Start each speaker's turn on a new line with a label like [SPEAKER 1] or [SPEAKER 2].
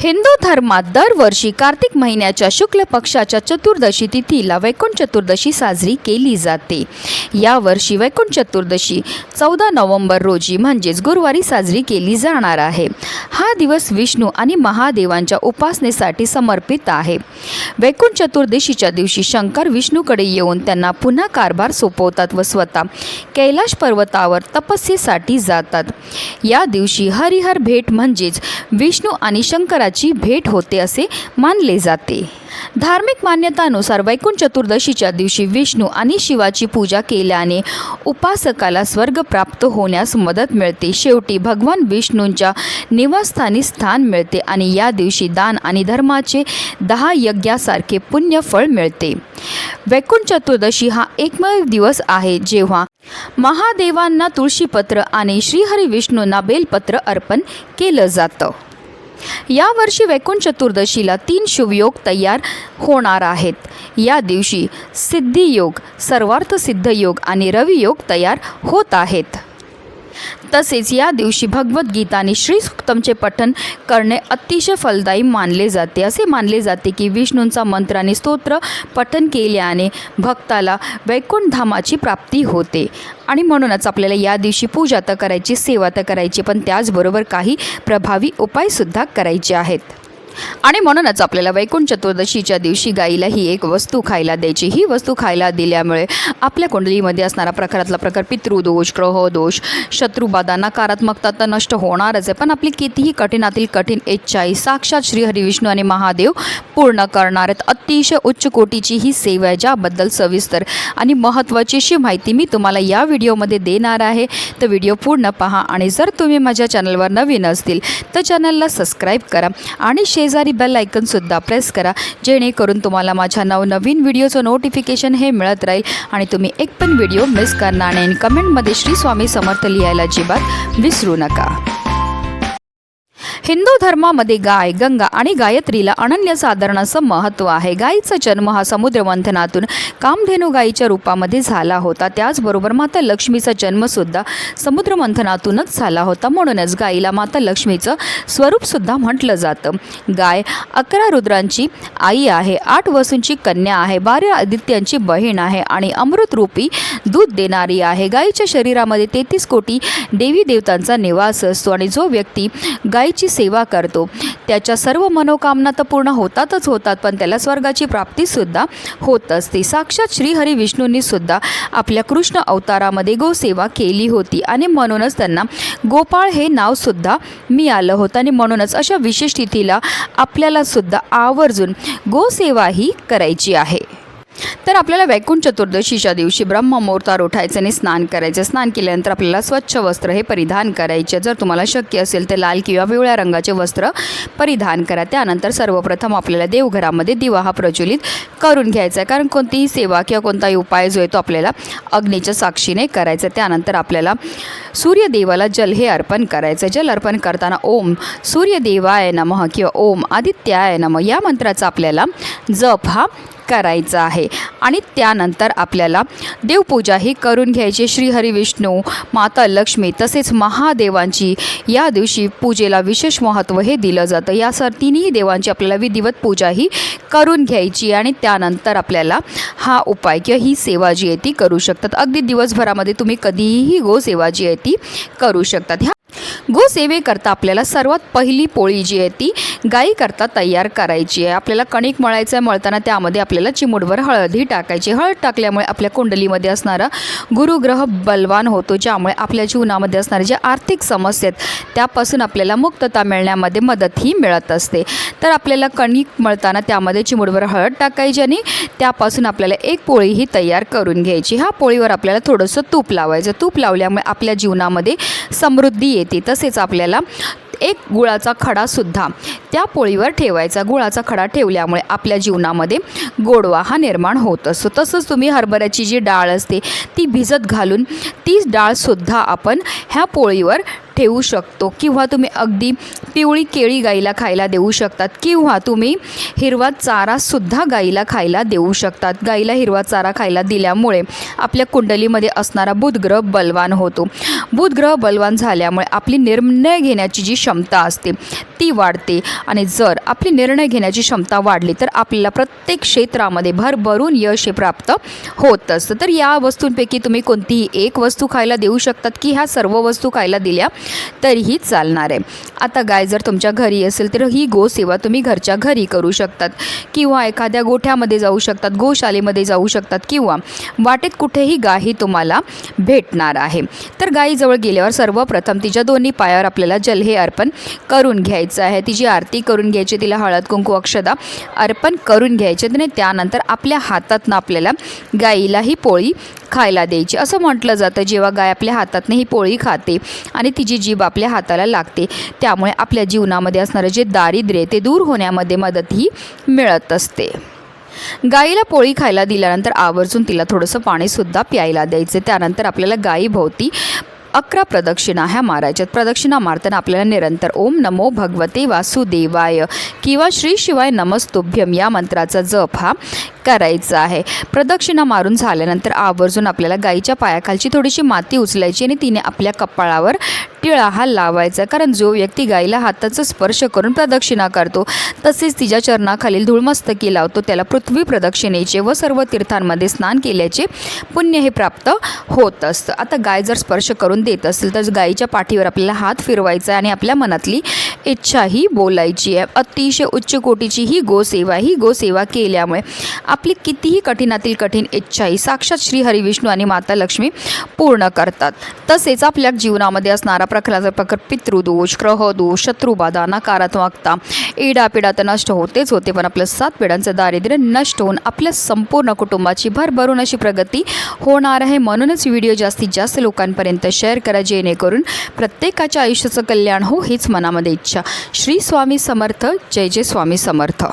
[SPEAKER 1] हिंदू धर्मात दरवर्षी कार्तिक महिन्याच्या शुक्ल पक्षाच्या चतुर्दशी तिथीला वैकुंठ चतुर्दशी साजरी केली जाते. यावर्षी वैकुंठ चतुर्दशी चौदा नोव्हेंबर रोजी म्हणजेच गुरुवारी साजरी केली जाणार आहे. हा दिवस विष्णू आणि महादेवांच्या उपासनेसाठी समर्पित आहे. वैकुंठ चतुर्दशीच्या दिवशी शंकर विष्णूकडे येऊन त्यांना पुन्हा कारभार सोपवतात व स्वतः कैलाश पर्वतावर तपस्येसाठी जातात. या दिवशी हरिहर भेट म्हणजेच विष्णू आणि शंकराची भेट होते असे मानले जाते. धार्मिक मान्यतानुसार वैकुंठ चतुर्दशीच्या दिवशी विष्णू आणि शिवाची पूजा केल्याने उपासकाला स्वर्ग प्राप्त होण्यास मदत मिळते. शेवटी भगवान विष्णूंच्या निवासस्थानी स्थान मिळते आणि या दिवशी दान आणि धर्माचे दहा यज्ञासारखे पुण्यफळ मिळते. वैकुंठ चतुर्दशी हा एकमेव दिवस आहे जेव्हा महादेवांना तुळशीपत्र आणि श्रीहरी विष्णूंना बेलपत्र अर्पण केलं जातं. यावर्षी वैकुंठ चतुर्दशीला तीन शुभयोग तयार होणार आहेत. या दिवशी सिद्धियोग सर्वार्थ सिद्धयोग आणि रवियोग तयार होत आहेत. तसेच या दिवशी भगवद्गीता आणि श्रीसुक्तमचे पठन करणे अतिशय फलदायी मानले जाते. असे मानले जाते की विष्णूंचा मंत्र आणि स्तोत्र पठन केल्याने भक्ताला वैकुंठ धामाची प्राप्ती होते. आणि म्हणूनच आपल्याला या दिवशी पूजा तर करायची सेवा तर करायची पण त्याचबरोबर काही प्रभावी उपायसुद्धा करायचे आहेत. आणि म्हणूनच आपल्याला वैकुंठ चतुर्दशीच्या दिवशी गाईला ही एक वस्तू खायला द्यायची. ही वस्तू खायला दिल्यामुळे आपल्या कुंडलीमध्ये असणारा प्रकारातला प्रकार पितृदोष ग्रहदोष शत्रुबाधा नकारात्मकता तर नष्ट होणारच आहे. पण आपली कितीही कठीणातील कठीण इच्छा आहे साक्षात श्री हरिविष्णू आणि महादेव पूर्ण करणार आहेत. अतिशय उच्च कोटीची ही सेवा आहे ज्याबद्दल सविस्तर आणि महत्त्वाची अशी माहिती मी तुम्हाला या व्हिडिओमध्ये देणार आहे. तर व्हिडिओ पूर्ण पहा आणि जर तुम्ही माझ्या चॅनलवर नवीन असतील तर चॅनलला सबस्क्राईब करा आणि शेज बेल आयकनसुद्धा प्रेस करा जेणेकरून तुम्हाला माझ्या नवनवीन व्हिडिओचं नोटिफिकेशन हे मिळत राहील आणि तुम्ही एक पण व्हिडिओ मिस करणार नाही. आणि कमेंटमध्ये श्री स्वामी समर्थ लिहायला अजिबात विसरू नका. हिंदू धर्मामध्ये गाय गंगा आणि गायत्रीला अनन्यसाधारण असं महत्त्व आहे. गायीचा जन्म हा समुद्र मंथनातून कामधेनू गायीच्या रूपामध्ये झाला होता. त्याचबरोबर माता लक्ष्मीचा जन्मसुद्धा समुद्र मंथनातूनच झाला होता. म्हणूनच गायीला माता लक्ष्मीचं स्वरूपसुद्धा म्हटलं जातं. गाय अकरा रुद्रांची आई आहे आठ वसूंची कन्या आहे बारा आदित्यांची बहीण आहे आणि अमृतरूपी दूध देणारी आहे. गायीच्या शरीरामध्ये तेहतीस कोटी देवी देवतांचा निवास असतो आणि जो व्यक्ती गायीची सेवा करतो. त्याच्या सर्व मनोकामना तर पूर्ण होतातच होतात पण त्याला स्वर्गाची प्राप्तीसुद्धा होत असते. साक्षात श्रीहरी विष्णूंनी सुद्धा आपल्या कृष्ण अवतारामध्ये गोसेवा केली होती आणि म्हणूनच त्यांना गोपाळ हे नावसुद्धा मिळालं होतं. आणि म्हणूनच अशा विशेष तिथीला आपल्याला सुद्धा आवर्जून गोसेवा ही करायची आहे. तर आपल्याला वैकुंठ चतुर्दशीच्या दिवशी ब्रह्ममुहूर्तावर उठायचं आणि स्नान करायचं. स्नान केल्यानंतर आपल्याला स्वच्छ वस्त्र हे परिधान करायचे. जर तुम्हाला शक्य असेल तर लाल किंवा पिवळ्या रंगाचे वस्त्र परिधान करा. त्यानंतर सर्वप्रथम आपल्याला देवघरामध्ये दिवा हा प्रज्वलित करून घ्यायचा आहे. कारण कोणतीही सेवा किंवा कोणताही उपाय जो आहे तो आपल्याला अग्नीच्या साक्षीने करायचा आहे. त्यानंतर आपल्याला सूर्यदेवाला जल हे अर्पण करायचं आहे. जल अर्पण करताना ओम सूर्यदेवाय नमः किंवा ओम आदित्याय नमः या मंत्राचा आपल्याला जप हा करायचा आहे. आणि त्यानंतर आपल्याला देवपूजा ही करून घ्यायची. श्रीहरी विष्णू माता लक्ष्मी तसेच महादेवांची या दिवशी पूजेला विशेष महत्त्व हे दिलं जातं. या सर तिन्ही देवांची आपल्याला विधिवत पूजा ही करून घ्यायची आणि त्यानंतर आपल्याला हा उपाय किंवा ही सेवा जी आहे ती करू शकतात. अगदी दिवसभरामध्ये तुम्ही कधीही गो सेवा जी आहे ती करू शकतात. ह्या गोसेवेकरता आपल्याला सर्वात पहिली पोळी जी आहे ती गाईकरता तयार करायची आहे. आपल्याला कणिक मळायचं आहे मळताना त्यामध्ये आपल्याला चिमूटभर हळदही टाकायची हळद टाकल्यामुळे आपल्या कुंडलीमध्ये असणारा गुरुग्रह बलवान होतो ज्यामुळे आपल्या जीवनामध्ये असणारे जे आर्थिक समस्या आहेत त्यापासून आपल्याला मुक्तता मिळण्यामध्ये मदतही मिळत असते. तर आपल्याला कणिक मळताना त्यामध्ये चिमूटभर हळद टाकायची आणि त्यापासून आपल्याला एक पोळीही तयार करून घ्यायची. ह्या पोळीवर आपल्याला थोडंसं तूप लावायचं. तूप लावल्यामुळे आपल्या जीवनामध्ये समृद्धी येते. तसेच आपल्याला एक गुळाचा खडासुद्धा त्या पोळीवर ठेवायचा. गुळाचा खडा ठेवल्यामुळे आपल्या जीवनामध्ये गोडवा हा निर्माण होत असतो. तसंच तुम्ही हरभऱ्याची जी डाळ असते ती भिजत घालून ती डाळसुद्धा आपण ह्या पोळीवर ठेवू शकतो किंवा तुम्ही अगदी पिवळी केळी गाईला खायला देऊ शकतात किंवा तुम्ही हिरवा चारासुद्धा गाईला खायला देऊ शकतात. गाईला हिरवा चारा खायला दिल्यामुळे आपल्या कुंडलीमध्ये असणारा बुधग्रह बलवान होतो. बुधग्रह बलवान झाल्यामुळे आपली निर्णय घेण्याची जी क्षमता असते ती वाढते आणि जर आपली निर्णय घेण्याची क्षमता वाढली तर आपल्याला प्रत्येक क्षेत्रामध्ये भरभरून यश हे प्राप्त होत असतं तर या वस्तूंपैकी तुम्ही कोणतीही एक वस्तू खायला देऊ शकतात की ह्या सर्व वस्तू खायला दिल्या तरीही चालणार आहे. आता गाय जर तुमच्या घरी असेल तर ही गोसेवा तुम्ही घरच्या घरी करू शकतात. किंवा एखाद्या गोठ्यामध्ये जाऊ शकतात गोशालेमध्ये जाऊ शकतात किंवा वाटेत कुठेही गाय ही तुम्हाला भेटणार आहे. तर गायीजवळ गेल्यावर सर्वप्रथम तिच्या दोन्ही पायावर आपल्याला जल हे अर्पण करून घ्यायचं आहे. तिची आरती करून घ्यायची तिला हळद कुंकू अक्षदा अर्पण करून घ्यायचे आणि त्यानंतर आपल्या हातातनं आपल्याला गाईला ही पोळी खायला द्यायची. असं म्हटलं जातं जेव्हा गाय आपल्या हातातनं ही पोळी खाते आणि तिची जीभ आपल्या हाताला लागते त्यामुळे आपल्या जीवनामध्ये असणारं जे दारिद्र्य आहे ते दूर होण्यामध्ये मदतही मिळत असते. गाईला पोळी खायला दिल्यानंतर आवर्जून तिला थोडंसं पाणीसुद्धा प्यायला द्यायचं. त्यानंतर आपल्याला गायीभोवती अकरा प्रदक्षिणा ह्या मारायच्यात. प्रदक्षिणा मारताना आपल्याला निरंतर ओम नमो भगवते वासुदेवाय किंवा श्री शिवाय नमस्तुभ्यम या मंत्राचा जप हा करायचं आहे. प्रदक्षिणा मारून झाल्यानंतर आवर्जून आपल्याला गाईच्या पायाखालची थोडीशी माती उचलायची आणि तिने आपल्या कपाळावर टिळा हा लावायचा. कारण जो व्यक्ती गाईला हाताचा स्पर्श करून प्रदक्षिणा करतो तसेच तिच्या चरणाखालील धूळमस्तकी लावतो त्याला पृथ्वी प्रदक्षिणेचे व सर्व तीर्थांमध्ये स्नान केल्याचे पुण्य हे प्राप्त होत असतं. आता गाय जर स्पर्श करून देत असेल तर गाईच्या पाठीवर आपल्याला हात फिरवायचा आहे आणि आपल्या मनातली इच्छाही बोलायची आहे. अतिशय उच्च कोटीची ही गोसेवा ही गोसेवा केल्यामुळे आपली कितीही कठीणातील कठीण इच्छाही साक्षात श्री हरिविष्णू आणि माता लक्ष्मी पूर्ण करतात. तसेच आपल्या जीवनामध्ये असणारा प्रखराचा प्रकार पितृदोष ग्रहदोष शत्रुबाधा नकारात्मकता इडापिडा तर नष्ट होतेच होते पण आपलं सात पिढ्यांचं दारिद्र्य नष्ट होऊन आपल्या संपूर्ण कुटुंबाची भरभरून अशी प्रगती होणार आहे. म्हणूनच व्हिडिओ जास्तीत जास्त लोकांपर्यंत शेअर करा जेणेकरून प्रत्येकाच्या आयुष्याचं कल्याण हो हीच मनामध्ये इच्छा. श्री स्वामी समर्थ. जय जय स्वामी समर्थ.